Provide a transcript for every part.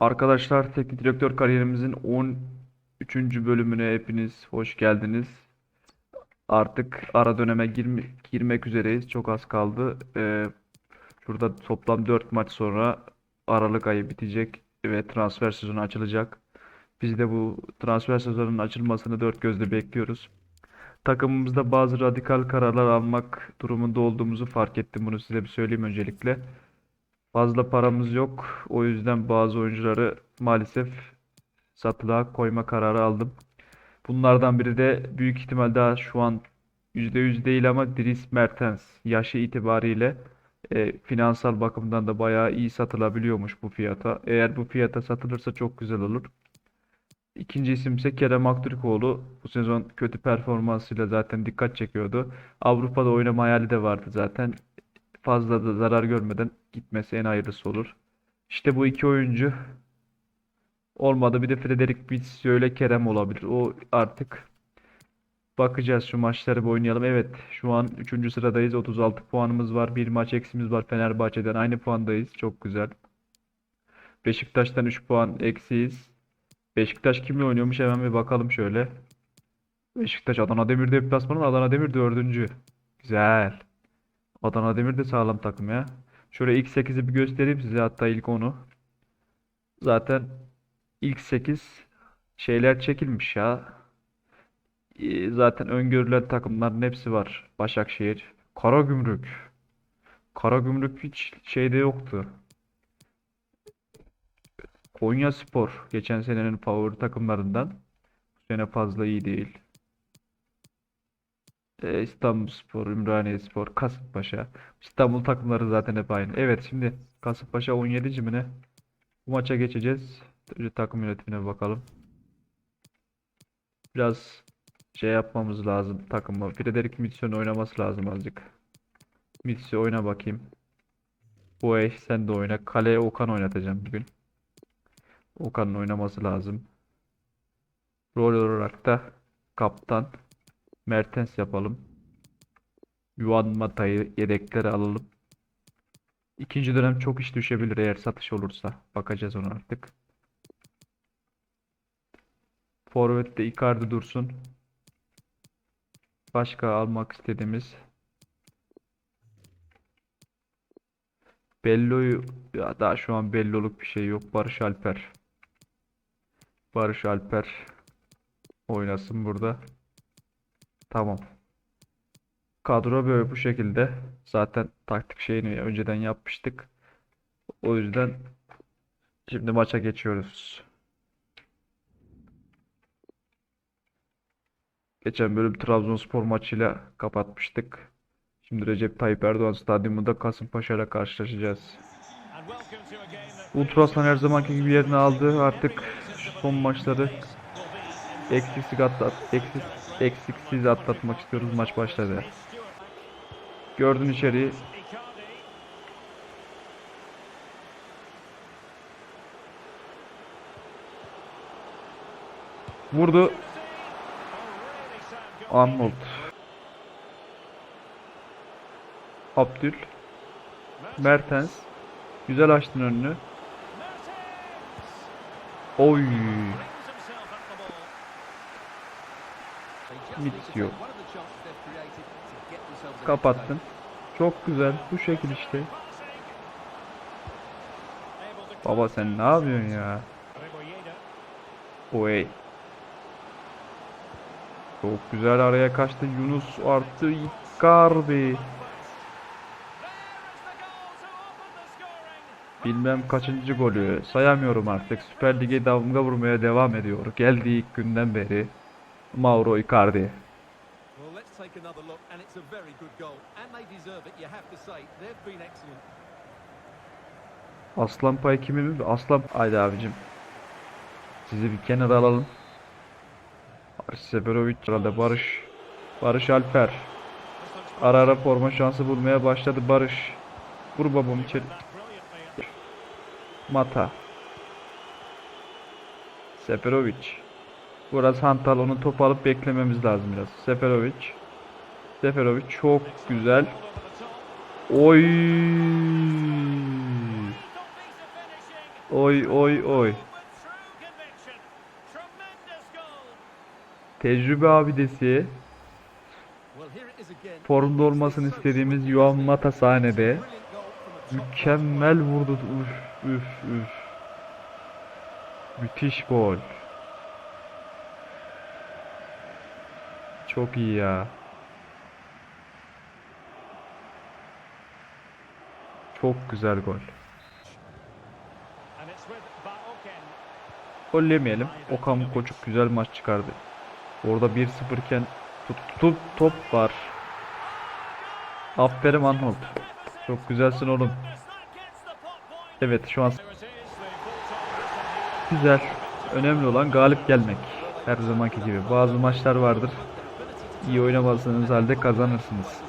Arkadaşlar teknik direktör kariyerimizin 13. bölümüne hepiniz hoş geldiniz. Artık ara döneme girme- girmek üzereyiz. Çok az kaldı. Ee, şurada toplam 4 maç sonra Aralık ayı bitecek ve transfer sezonu açılacak. Biz de bu transfer sezonunun açılmasını dört gözle bekliyoruz. Takımımızda bazı radikal kararlar almak durumunda olduğumuzu fark ettim. Bunu size bir söyleyeyim öncelikle. Fazla paramız yok. O yüzden bazı oyuncuları maalesef satılığa koyma kararı aldım. Bunlardan biri de büyük ihtimal daha şu an %100 değil ama Dries Mertens. Yaşı itibariyle e, finansal bakımdan da bayağı iyi satılabiliyormuş bu fiyata. Eğer bu fiyata satılırsa çok güzel olur. İkinci isim ise Kerem Aktürkoğlu. Bu sezon kötü performansıyla zaten dikkat çekiyordu. Avrupa'da oynama hayali de vardı zaten fazla da zarar görmeden gitmesi en hayırlısı olur. İşte bu iki oyuncu olmadı. Bir de Frederick Vizio ile Kerem olabilir. O artık bakacağız şu maçları bir oynayalım. Evet şu an 3. sıradayız. 36 puanımız var. Bir maç eksimiz var Fenerbahçe'den. Aynı puandayız. Çok güzel. Beşiktaş'tan 3 puan eksiyiz. Beşiktaş kimle oynuyormuş hemen bir bakalım şöyle. Beşiktaş Adana Demir deplasmanı Adana Demir dördüncü. Güzel. Adana Demir de sağlam takım ya. Şöyle ilk 8'i bir göstereyim size hatta ilk 10'u. Zaten ilk 8 şeyler çekilmiş ya. Ee, Zaten öngörülen takımların hepsi var. Başakşehir, Karagümrük. Karagümrük hiç şeyde yoktu. Konyaspor geçen senenin favori takımlarından. Bu sene fazla iyi değil. E, İstanbulspor, Ümraniyespor, Kasımpaşa. İstanbul takımları zaten hep aynı. Evet şimdi Kasımpaşa 17. mi ne? Bu maça geçeceğiz. Önce takım yönetimine bakalım. Biraz şey yapmamız lazım takımı. Frederick Mitchell'in oynaması lazım azıcık. Mitchell oyna bakayım. Boey sen de oyna. Kaleye Okan oynatacağım bugün. Okan'ın oynaması lazım. Rol olarak da kaptan Mertens yapalım. Yuan Mata'yı yedeklere alalım. İkinci dönem çok iş düşebilir eğer satış olursa. Bakacağız ona artık. Forvet'te Icardi dursun. Başka almak istediğimiz Bello'yu ya daha şu an Bello'luk bir şey yok. Barış Alper. Barış Alper oynasın burada. Tamam. Kadro böyle bu şekilde. Zaten taktik şeyini önceden yapmıştık. O yüzden şimdi maça geçiyoruz. Geçen bölüm Trabzonspor maçıyla kapatmıştık. Şimdi Recep Tayyip Erdoğan Stadyumunda Kasımpaşa ile karşılaşacağız. Ultrasan her zamanki gibi yerini aldı. Artık son maçları eksiksiz atlat, eksiksiz, eksiksiz atlatmak istiyoruz. Maç başladı. Gördün içeriği. Vurdu. Arnold. Abdül. Mertens. Güzel açtın önünü. Oy. Bitiyor. Kapattın. Çok güzel. Bu şekil işte. Baba sen ne yapıyorsun ya? Oy. Çok güzel araya kaçtı. Yunus artı Icardi. Bilmem kaçıncı golü. Sayamıyorum artık. Süper Lig'e damga vurmaya devam ediyor. Geldiği ilk günden beri. Mauro Icardi. Well, let's take another look, and it's a very good goal, and they deserve it. You have to say they've been excellent. Aslan pay kimin mi? Aslan. Haydi abicim. Sizi bir kenara alalım. Seferovic herhalde Barış. Barış Alper. Ara ara forma şansı bulmaya başladı Barış. Vur babam içeri. Mata. Seferovic. Burası Hantal. Onu top alıp beklememiz lazım biraz. Seferovic. Seferovic çok güzel. Oy. Oy oy oy. Tecrübe abidesi. Formda olmasını istediğimiz Yuan Mata sahnede. Mükemmel vurdu. Üf üf üf. Müthiş gol. Çok iyi ya. Çok güzel gol. Gol yemeyelim. Okan Koçuk güzel maç çıkardı. Orada 1-0 iken tut, tut, top var. Aferin Anhold. Çok güzelsin oğlum. Evet şu an güzel. Önemli olan galip gelmek. Her zamanki gibi. Bazı maçlar vardır. İyi oynamadığınız halde kazanırsınız.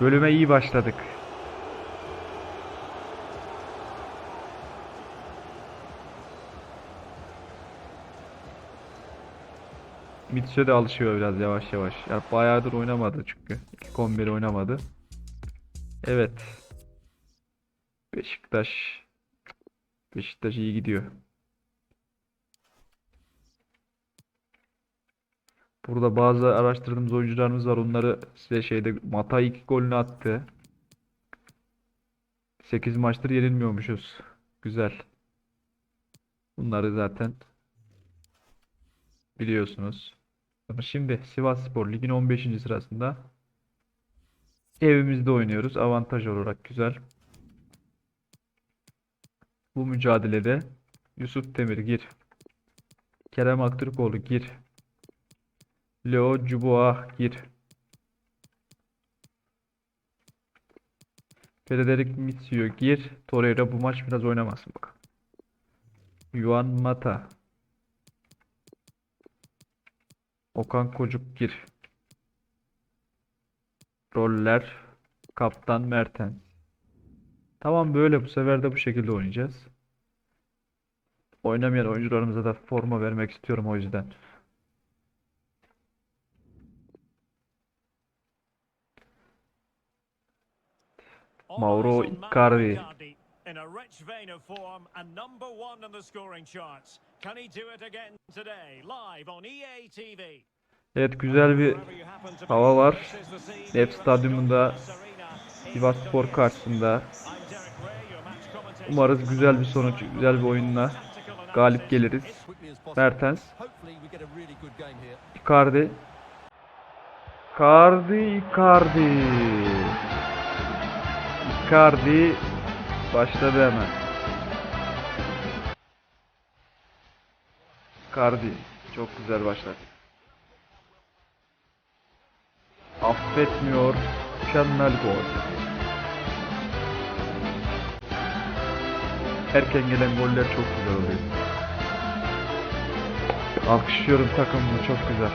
Bölüme iyi başladık. Mitchell de alışıyor biraz yavaş yavaş. Yani bayağıdır oynamadı çünkü. İlk 11 oynamadı. Evet. Beşiktaş. Beşiktaş iyi gidiyor. Burada bazı araştırdığımız oyuncularımız var. Onları size şeyde Mata ilk golünü attı. 8 maçtır yenilmiyormuşuz. Güzel. Bunları zaten biliyorsunuz. Ama şimdi Sivasspor Ligin 15. sırasında evimizde oynuyoruz. Avantaj olarak güzel. Bu mücadelede Yusuf Demir gir. Kerem Aktürkoğlu gir. Leo Dubois gir. Frederic Mitsio gir. Torreira bu maç biraz oynamasın bak. Yuan Mata. Okan Kocuk gir. Roller. Kaptan Mertens. Tamam böyle bu sefer de bu şekilde oynayacağız. Oynamayan oyuncularımıza da forma vermek istiyorum o yüzden. EA TV. Evet güzel bir hava var. Nef Stadyumunda Sivas Stockholm. karşısında umarız güzel bir sonuç, güzel bir oyunla galip geliriz. Mertens. Icardi. Icardi, Icardi. Icardi başladı hemen. Icardi çok güzel başladı. Affetmiyor. Mükemmel gol. Erken gelen goller çok güzel oluyor. Alkışlıyorum takımımı çok güzel.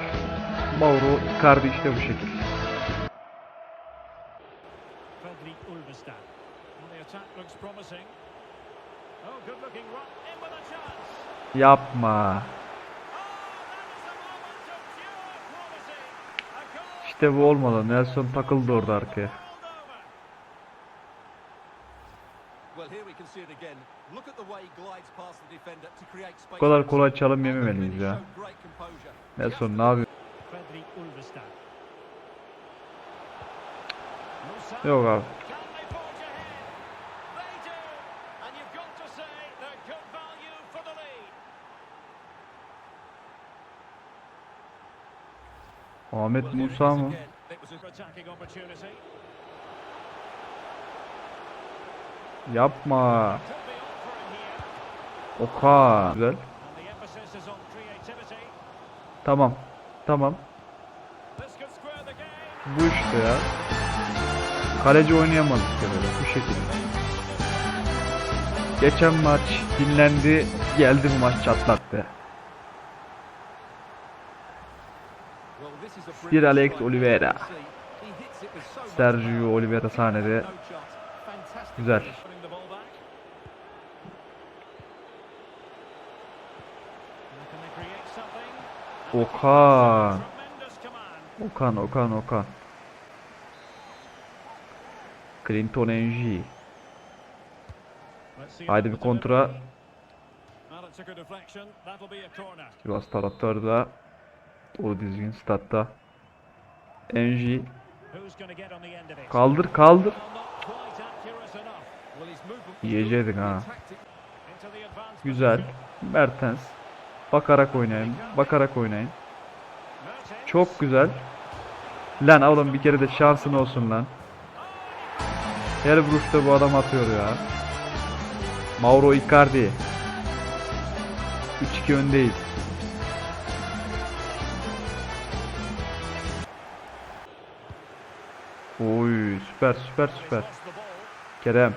Mauro Icardi işte bu şekil. Goal İşte bu olmadı. Nelson takıldı orada arkaya. Bu kadar kolay çalım yememeliyiz ya. Nelson ne yapıyor? Yok abi. Ahmet Musa mı? Yapma. Oka. Güzel. Tamam. Tamam. Bu işte ya. Kaleci oynayamaz işte böyle. Bu şekilde. Geçen maç dinlendi. Geldi bu maç çatlattı. Back. Now can they create something? And Okan. Okan, Okan, Okan. Clinton NG. Haydi bir kontra. Sivas taraftarı da o dizgin statta. İt? Kaldır kaldır. Good, ha. Güzel. Mertens. Bakarak oynayın. Bakarak oynayın. Çok güzel. Lan oğlum bir kere de şansın olsun lan. Her vuruşta bu adam atıyor ya. Mauro Icardi. 3-2 öndeyiz. Süper süper süper. Kerem.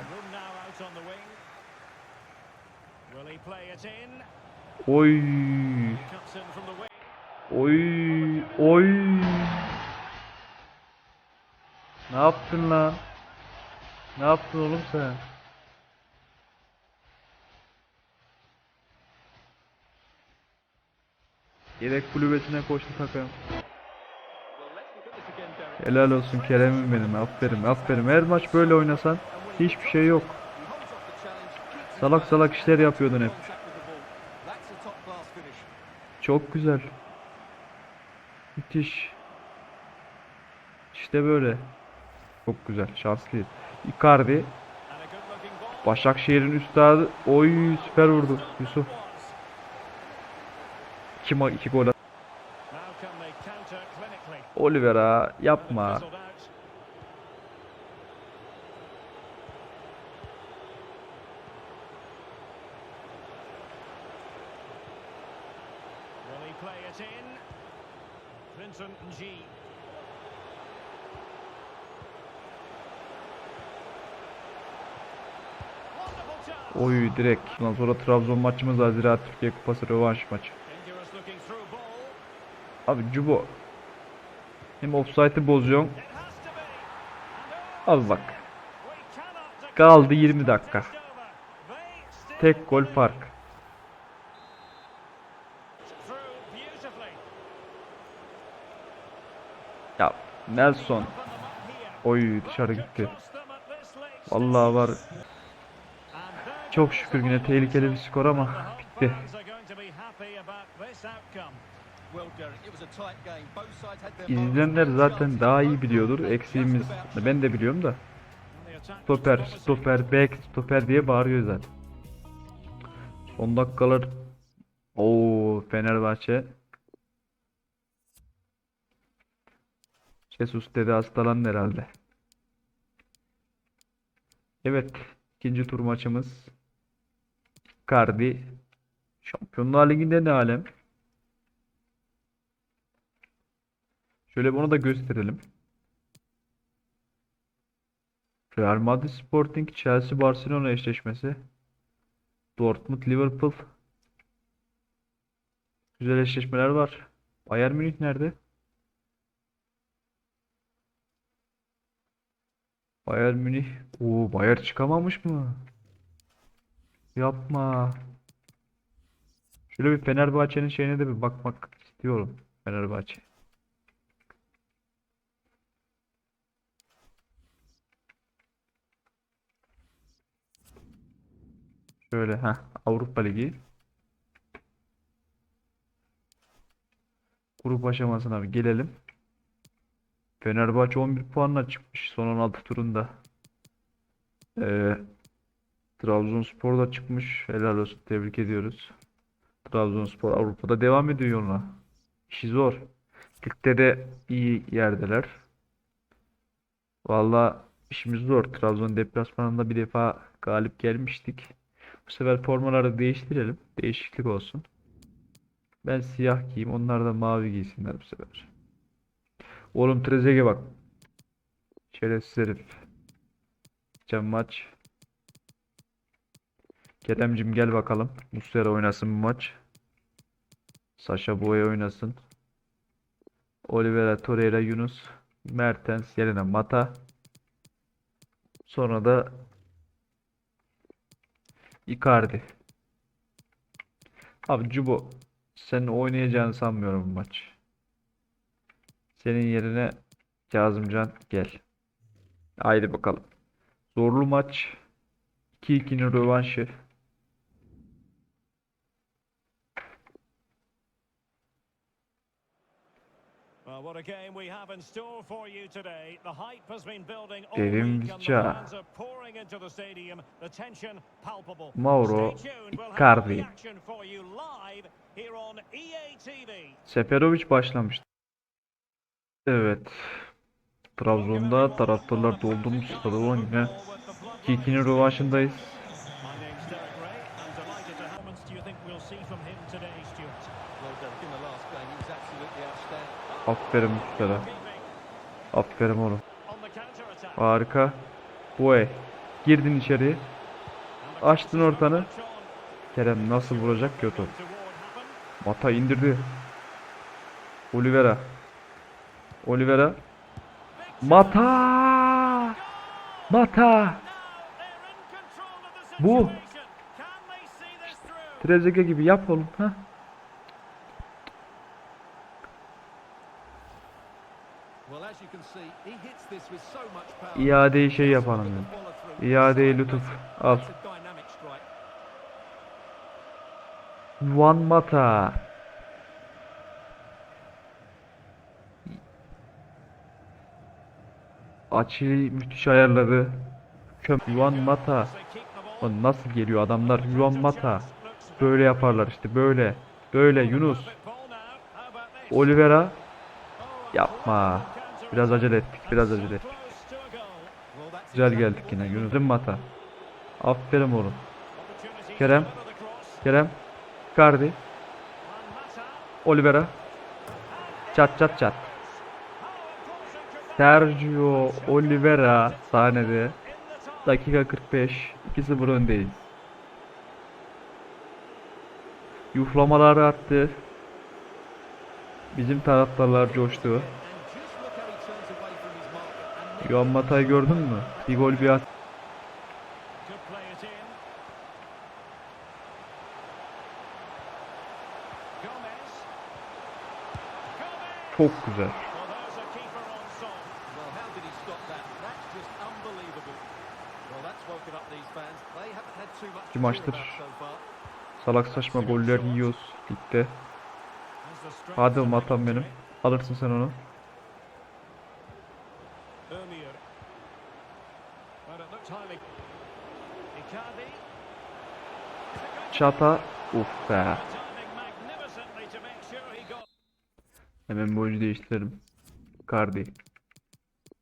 Oy. Oy. Oy. Ne yaptın lan? Ne yaptın oğlum sen? Yedek kulübesine koştu takım. Well, let's look at this again, Derek. Helal olsun Kerem'im benim. Aferin aferin. Her maç böyle oynasan hiçbir şey yok. Salak salak işler yapıyordun hep. Çok güzel. Müthiş. İşte böyle. Çok güzel. Şanslıyız. Icardi. Başakşehir'in üstadı. Oy süper vurdu. Yusuf. Was. İki, gol Wonderful chance. Oy direkt. Ondan sonra Trabzon maçımız var. Ziraat Türkiye Kupası rövanş maçı. Abi Cubo. Hem offside'ı bozuyorsun. Abi bak. Kaldı this 20 dakika. Tek gol fark. Ya Nelson. Oy dışarı gitti. Vallahi var. Çok şükür yine tehlikeli bir skor ama bitti. İzleyenler zaten daha iyi biliyordur. Eksiğimiz ben de biliyorum da. Stoper, stoper, back, stoper diye bağırıyor zaten. Son dakikalar. Oo Fenerbahçe. Jesus dedi hastalandı herhalde. Evet. ikinci tur maçımız. Icardi. Şampiyonlar Ligi'nde ne alem? Şöyle bunu da gösterelim. Real Madrid Sporting Chelsea Barcelona eşleşmesi. Dortmund Liverpool. Güzel eşleşmeler var. Bayern Münih nerede? Bayern Münih. Oo Bayern çıkamamış mı? Yapma. Şöyle bir Fenerbahçe'nin şeyine de bir bakmak istiyorum. Fenerbahçe. Şöyle ha Avrupa Ligi. Grup aşamasına bir gelelim. Fenerbahçe 11 puanla çıkmış son 16 turunda. Ee, Trabzonspor da çıkmış. Helal olsun. Tebrik ediyoruz. Trabzonspor Avrupa'da devam ediyor yoluna. İşi zor. Ligde de iyi yerdeler. Valla işimiz zor. Trabzon deplasmanında bir defa galip gelmiştik. Bu sefer formaları değiştirelim. Değişiklik olsun. Ben siyah giyeyim. Onlar da mavi giysinler bu sefer. Oğlum Trezeguet bak. Şerefsiz herif. Geçen maç. Keremcim gel bakalım. Muslera oynasın bu maç. Sasha Boye oynasın. Oliveira, Torreira, Yunus. Mertens yerine Mata. Sonra da Icardi. Abi Cubo sen oynayacağını sanmıyorum bu maç. Senin yerine Kazımcan gel. Haydi bakalım. Zorlu maç. 2-2'nin rövanşı. On EA TV. Seferovic başlamıştı. Evet. Trabzon'da taraftarlar doldurmuş stadı oynuyor. 2-2'nin rövanşındayız. Aferin. Keeping Aferin oğlum. Harika. Boy. Girdin içeriye. Açtın ortanı. Kerem nasıl vuracak ki o? Mata indirdi. Oliveira. Oliveira. Mata! Mata! Bu. Trezeguet gibi yap oğlum. Ha? İadeyi şey yapalım. İadeyi lütuf. Al. Juan Mata. Açıyı müthiş ayarladı. Köm Juan Mata. Lan nasıl geliyor adamlar? Juan Mata. Böyle yaparlar işte böyle. Böyle Yunus. Oliveira. Yapma. Biraz acele ettik. Biraz acele ettik. Güzel geldik yine. Yunus'un Mata. Aferin oğlum. Kerem. Kerem. Icardi. Oliveira. Çat çat çat. Sergio Oliveira sahnede. Dakika 45. 2-0 öndeyiz. Yuflamalar arttı. Bizim taraftarlar coştu. Yuan Mata'yı gördün mü? Bir gol bir at. Çok güzel. İki maçtır. Salak saçma goller yiyoruz ligde. Hadi oğlum atam benim. Alırsın sen onu. Ömür. Well, it looked highly. Icardi. Çata. Uf be. Hemen bu oyuncu değiştirelim. Cardi.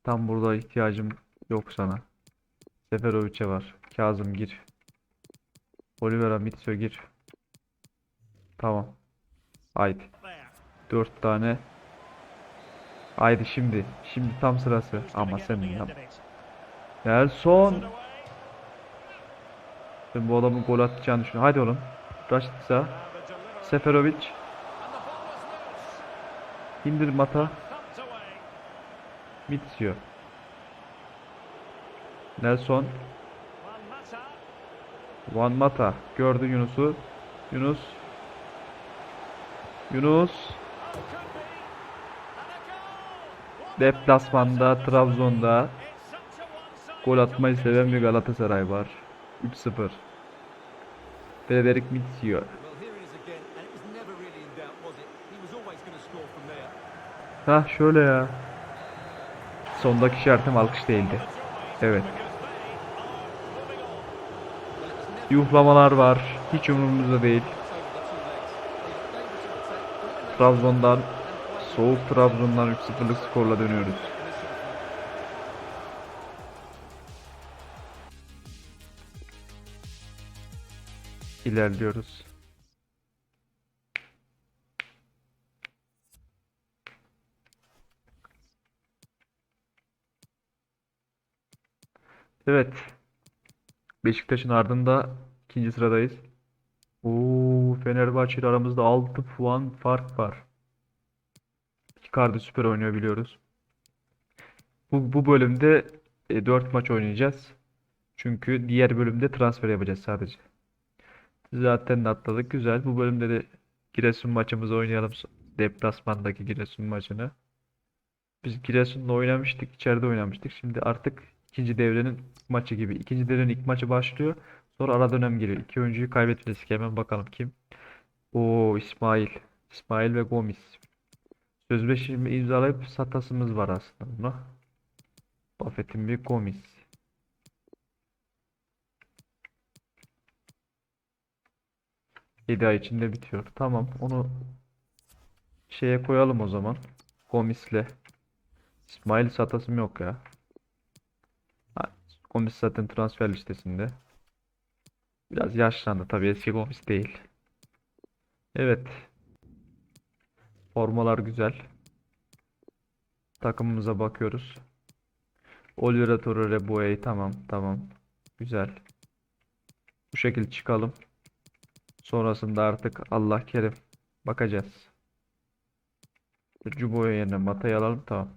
Tam burada ihtiyacım yok sana. Seferovic'e var. Kazım gir. Oliveira Mitso gir. Tamam. Haydi. there. Dört tane. Haydi şimdi. Şimdi tam sırası. Ama sen it? Nelson. Ben bu adamın gol atacağını düşünüyorum. Haydi oğlum. Raşitsa. Seferovic. İndir Mata. Mitsio. Nelson. Van Mata. Gördü Yunus'u. Yunus. Yunus. Deplasmanda Trabzon'da gol atmayı seven bir Galatasaray var. 3-0. Frederic Mitsio. Well, here it is again, and it was never really in doubt, was it? He was always going to score from there. Hah şöyle ya. Sondaki işaretim alkış değildi. Evet. Yuhlamalar var. Hiç umurumuzda değil. Trabzon'dan soğuk Trabzon'dan 3-0'lık skorla dönüyoruz. İlerliyoruz. Evet. Beşiktaş'ın ardında ikinci sıradayız. Oo, Fenerbahçe ile aramızda 6 puan fark var. Icardi süper oynuyor biliyoruz. Bu, bu bölümde 4 maç oynayacağız. Çünkü diğer bölümde transfer yapacağız sadece. Zaten de atladık. Güzel. Bu bölümde de Giresun maçımızı oynayalım. Deplasmandaki Giresun maçını. Biz Giresun'la oynamıştık. içeride oynamıştık. Şimdi artık ikinci devrenin maçı gibi. İkinci devrenin ilk maçı başlıyor. Sonra ara dönem geliyor. İki oyuncuyu kaybetmeyeceğiz ki hemen bakalım kim. Oo İsmail. İsmail ve Gomis. Sözleşme imzalayıp satasımız var aslında buna. Buffett'in bir Gomis. Yedi ay içinde bitiyor. Tamam onu şeye koyalım o zaman. Gomis'le. İsmail satasım yok ya. Ha, Gomis zaten transfer listesinde. Biraz yaşlandı tabii eski Gomis değil. Evet. Formalar güzel. Takımımıza bakıyoruz. Oliveira Torreira Boey tamam tamam. Güzel. Bu şekilde çıkalım. Sonrasında artık Allah kerim. Bakacağız. Cubo'ya yerine Mata'yı alalım tamam.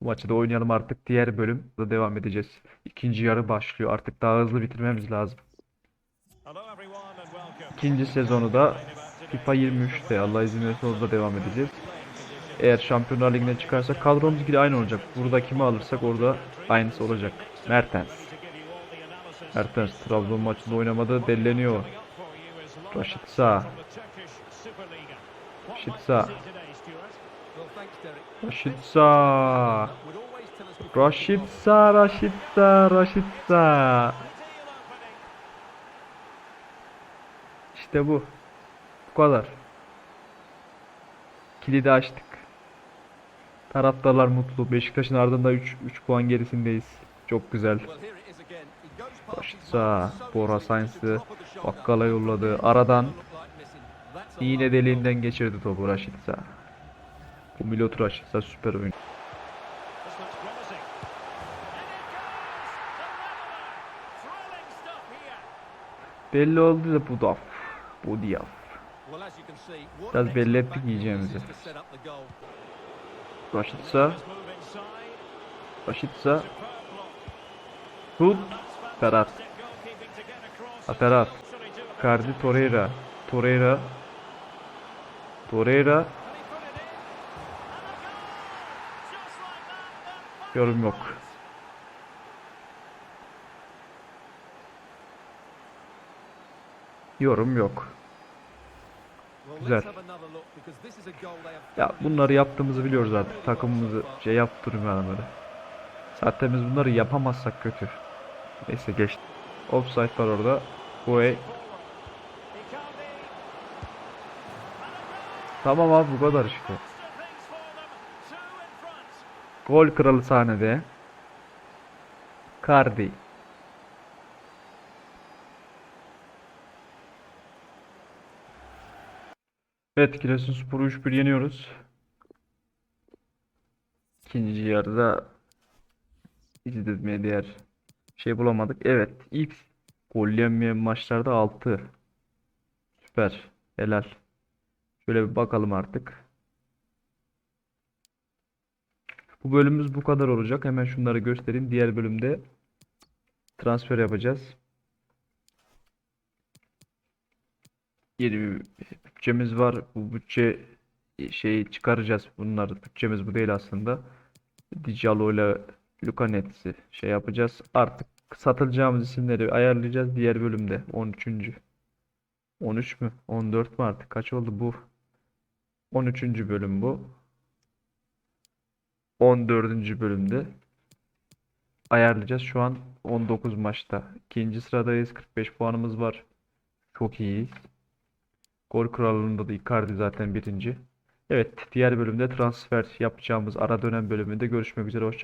Bu maçı da oynayalım artık. Diğer bölüm da devam edeceğiz. İkinci yarı başlıyor. Artık daha hızlı bitirmemiz lazım. İkinci sezonu da FIFA 23'te Allah izin verirse orada devam edeceğiz. Eğer Şampiyonlar Ligi'ne çıkarsak kadromuz gibi aynı olacak. Burada kimi alırsak orada aynısı olacak. Mertens. Mertens Trabzon maçında oynamadı delleniyor. Before Raşit Sağ. Raşit Sağ. Raşit Sağ. İşte bu. Bu kadar. Kilidi açtık. Taraftarlar mutlu. Beşiktaş'ın ardında 3 3 puan gerisindeyiz. Çok güzel. So Bora Sainz'ı bakkala yolladı. Aradan iğne deliğinden geçirdi topu Raşit Sağ. Bu Milot Raşit Sağ süper oyun. Belli oldu da bu da. Bu diyaf. Biraz belli ettik yiyeceğimizi. this is to set up the goal. Raşit Sağ. Let's move inside. Raşit Sağ. Superb block. Tut. Ferhat. Ferhat. Cardi Torreira. Torreira. Torreira. Yorum yok. Yorum yok. Güzel. Ya bunları yaptığımızı biliyoruz artık. Takımımızı şey yaptırmayalım öyle. Zaten biz bunları yapamazsak kötü. Neyse geç. Offside var orada. Icardi. Tamam abi bu kadar işte. Gol kralı sahnede. Cardi. Evet Giresunspor'u 3-1 yeniyoruz. İkinci yarıda izletmeye değer şey bulamadık. Evet ilk gol yemeyen maçlarda 6. Süper. Helal. Şöyle bir bakalım artık. Bu bölümümüz bu kadar olacak. Hemen şunları göstereyim. Diğer bölümde transfer yapacağız. Yeni bir bütçemiz var. Bu bütçe şeyi çıkaracağız. Bunlar bütçemiz bu değil aslında. Dijalo ile Lukanets'i şey yapacağız. Artık satılacağımız isimleri ayarlayacağız diğer bölümde. 13. 13 mü? 14 mü artık? Kaç oldu bu? 13. bölüm bu. 14. bölümde ayarlayacağız. Şu an 19 maçta. İkinci sıradayız. 45 puanımız var. Çok iyiyiz. Gol kralında da Icardi zaten birinci. Evet, diğer bölümde transfer yapacağımız ara dönem bölümünde görüşmek üzere. Hoşça